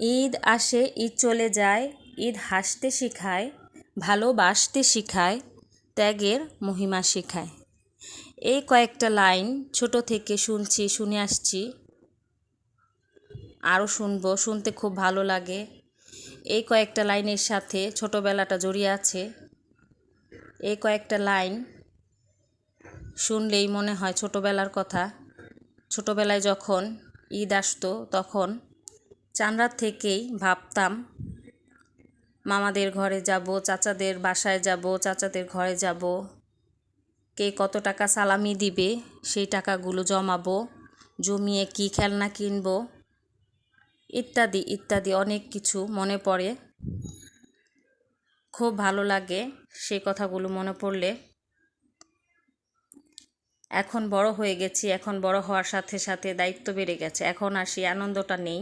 ঈদ আসে, ঈদ চলে যায়, ঈদ হাসতে শেখায়, ভালোবাসতে শেখায়, ত্যাগের মহিমা শেখায়। এই কয়েকটা লাইন ছোট থেকে শুনছি, শুনে আসছি। আরও শুনব, শুনতে খুব ভালো লাগে। এই কয়েকটা লাইনের সাথে ছোটোবেলাটা জড়িয়ে আছে। এই কয়েকটা লাইন শুনলেই মনে হয় ছোটোবেলার কথা। ছোটোবেলায় যখন ঈদ আসতো, তখন চানরাত থেকেই ভাবতাম, মামাদের ঘরে যাব, চাচাদের বাসায় যাব, চাচাদের ঘরে যাব। কে কত টাকা সালামি দিবে, সেই টাকাগুলো জমাবো, জমিয়ে কি খেলনা কিনবো, ইত্যাদি ইত্যাদি অনেক কিছু মনে পড়ে। খুব ভালো লাগে সেই কথাগুলো মনে পড়লে। এখন বড় হয়ে গেছি, এখন বড় হওয়ার সাথে সাথে দায়িত্ব বেড়ে গেছে, এখন আর সেই আনন্দটা নেই।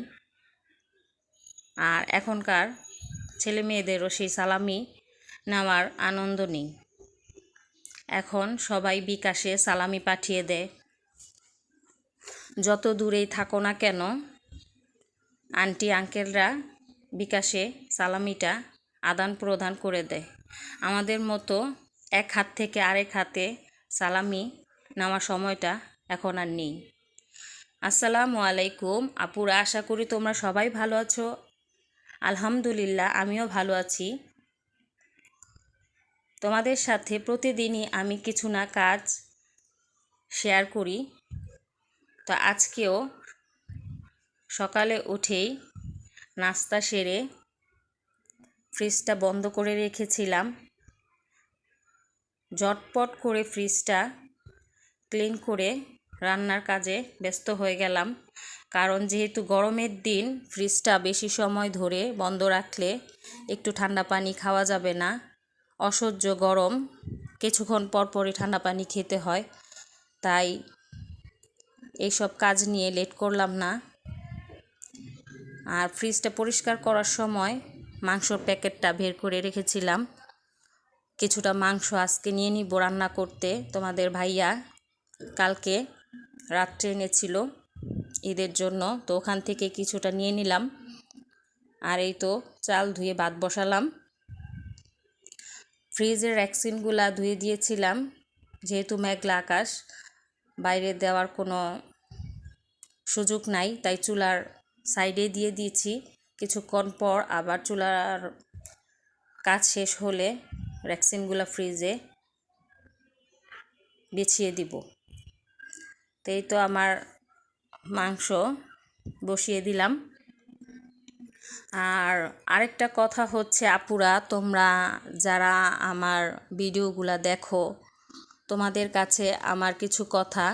আর এখনকার ছেলে মেয়েদেরও সেই সালামি নেওয়ার আনন্দ নেই। এখন সবাই বিকাশে সালামি পাঠিয়ে দেয়। যত দূরেই থাকো না কেন, আন্টি আঙ্কেলরা বিকাশে সালামিটা আদান প্রদান করে দেয়। আমাদের মতো এক হাত থেকে আরেক হাতে সালামি নেওয়ার সময়টা এখন আর নেই। আসসালামু আলাইকুম। আপুরা, আশা করি তোমরা সবাই ভালো আছো। আলহামদুলিল্লাহ, আমিও ভালো আছি। তোমাদের সাথে প্রতিদিনই আমি কিছু না কাজ শেয়ার করি। তো আজকেও সকালে উঠেই নাস্তা সেরে ফ্রিজটা বন্ধ করে রেখেছিলাম। জটপট করে ফ্রিজটা ক্লিন করে রান্নার কাজে ব্যস্ত হয়ে গেলাম। কারণ যেহেতু গরমের দিন, ফ্রিজটা বেশি সময় ধরে বন্ধ রাখলে একটু ঠান্ডা পানি খাওয়া যাবে না। অসহ্য গরম, কিছুক্ষণ পরপরই ঠান্ডা পানি খেতে হয়। তাই এইসব কাজ নিয়ে লেট করলাম না। আর ফ্রিজটা পরিষ্কার করার সময় মাংসর প্যাকেটটা বের করে রেখেছিলাম। কিছুটা মাংস আজকে নিয়ে নিব রান্না করতে। তোমাদের ভাইয়া কালকে রাত্রে এনেছিল ঈদের জন্য। তো ওখান থেকে কিছুটা নিয়ে নিলাম। আর এই তো চাল ধুয়ে ভাত বসালাম। ফ্রিজের ভ্যাকসিনগুলা ধুয়ে দিয়েছিলাম, যেহেতু মেঘলা আকাশ। বাইরে দেওয়ার কোনো সুযোগ নাই, তাই চুলার সাইডে দিয়ে দিয়েছি। কিছুক্ষণ পর আবার চুলার কাজ শেষ হলে ভ্যাকসিনগুলো ফ্রিজে বেছিয়ে দিব। তো এই তো আমার মাংস বসিয়ে দিলাম। আর আরেকটা কথা হচ্ছে, আপুরা, তোমরা যারা আমার ভিডিওগুলা দেখো, তোমাদের কাছে আমার কিছু কথা।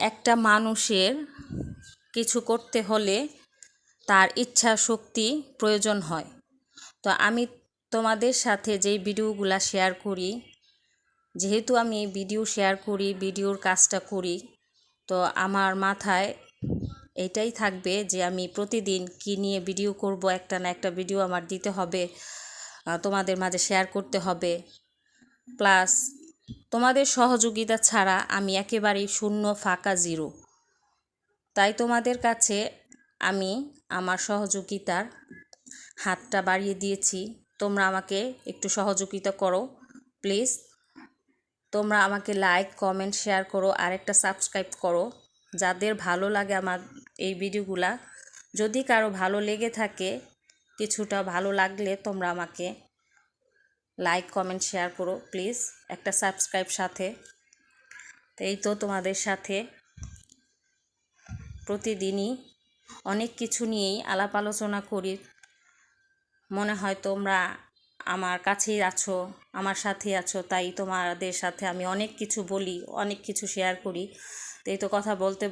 একটা মানুষের কিছু করতে হলে তার ইচ্ছা শক্তি প্রয়োজন হয়। তো আমি তোমাদের সাথে যেই ভিডিওগুলা শেয়ার করি যেহেতু আমি ভিডিও শেয়ার করি, ভিডিওর কাজটা করি, তো আমার মাথায় এটাই থাকবে যে আমি প্রতিদিন কি নিয়ে ভিডিও করব, একটা না একটা ভিডিও আমার দিতে হবে তোমাদের মাঝে শেয়ার করতে হবে। প্লাস তোমাদের সহযোগিতা ছাড়া আমি একেবারেই শূন্য, ফাঁকা জিরো তাই তোমাদের কাছে আমি আমার সহযোগিতার হাতটা বাড়িয়ে দিয়েছি। তোমরা আমাকে একটু সহযোগিতা করো প্লিজ তোমরা আমাকে লাইক কমেন্ট শেয়ার করো আর একটা সাবস্ক্রাইব করো। যাদের ভালো লাগে আমার এই ভিডিওগুলা, যদি কারও ভালো লেগে থাকে, কিছুটা ভালো লাগলে তোমরা আমাকে লাইক কমেন্ট শেয়ার করো প্লিজ একটা সাবস্ক্রাইব সাথে। এই তো তোমাদের সাথে প্রতিদিনই অনেক কিছু নিয়েই আলাপ আলোচনা করি। মনে হয় তোমরা আমার কাছেই আছো, আমার সাথে আছো, তাই তোমাদের সাথে আমি অনেক কিছু বলি, অনেক কিছু শেয়ার করি। তো এই তো কথা বলতে